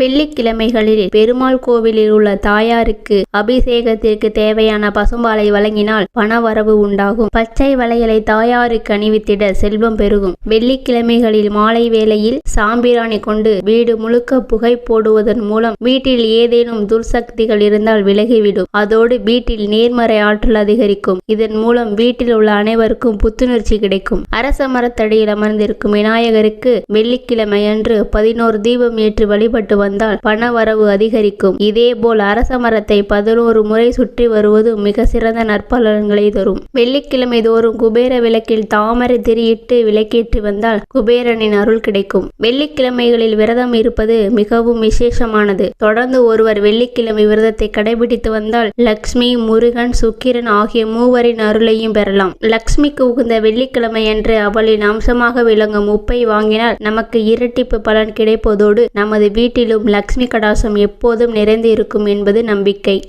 வெள்ளிக்கிழமைகளில் பெருமாள் கோவிலில் உள்ள தாயாருக்கு அபிஷேகத்திற்கு தேவையான பசும்பாலை வழங்கினால் பணவரவு உண்டாகும். பச்சை வளையலை தாயாருக்கு அணிவித்திட செல்வம் பெருகும். வெள்ளிக்கிழமைகளில் மாலை வேளையில் சாம்பிராணி கொண்டு வீடு முழுக்க புகை போடுவதன் மூலம் வீட்டில் ஏதேனும் துர்சக்திகள் இருந்தால் விலகிவிடும். அதோடு வீட்டில் நேர்மறை ஆற்றல் அதிகரிக்கும். இதன் மூலம் வீட்டில் உள்ள அனைவருக்கும் புத்துணர்ச்சி கிடைக்கும். அரச மரத்தடியில் அமர்ந்திருக்கும் விநாயகருக்கு வெள்ளிக்கிழமை அன்று பதினோரு தீபம் ஏற்று வழிபட்டு வந்தால் பண வரவு அதிகரிக்கும். இதேபோல் அரச மரத்தை பதினோரு முறை சுற்றி வருவது மிக சிறந்த நற்பலன்களை தரும். வெள்ளிக்கிழமை தோறும் குபேர விளக்கில் தாமரை திரியிட்டு விளக்கேற்றி வந்தால் குபேரனின் அருள் கிடைக்கும். வெள்ளிக்கிழமைகளில் விரதம் இருப்பது மிகவும் விசேஷமானது. தொடர்ந்து ஒருவர் வெள்ளிக்கிழமை விரதத்தை கடைபிடித்து வந்தால் லக்ஷ்மி முருகன் சுக்கிரன் ஆகிய மூவரின் அருளையும் பெறலாம். லக்ஷ்மிக்கு உகந்த வெள்ளிக்கிழமை அன்று அவளின் அம்சமாக விளங்கும் உப்பை வாங்கினால் நமக்கு இரட்டிப்பு பலன் கிடைப்பதோடு நமது வீட்டிலும் லக்ஷ்மி கடாசம் எப்போதும் நிறைந்து இருக்கும் என்பது நம்பிக்கை.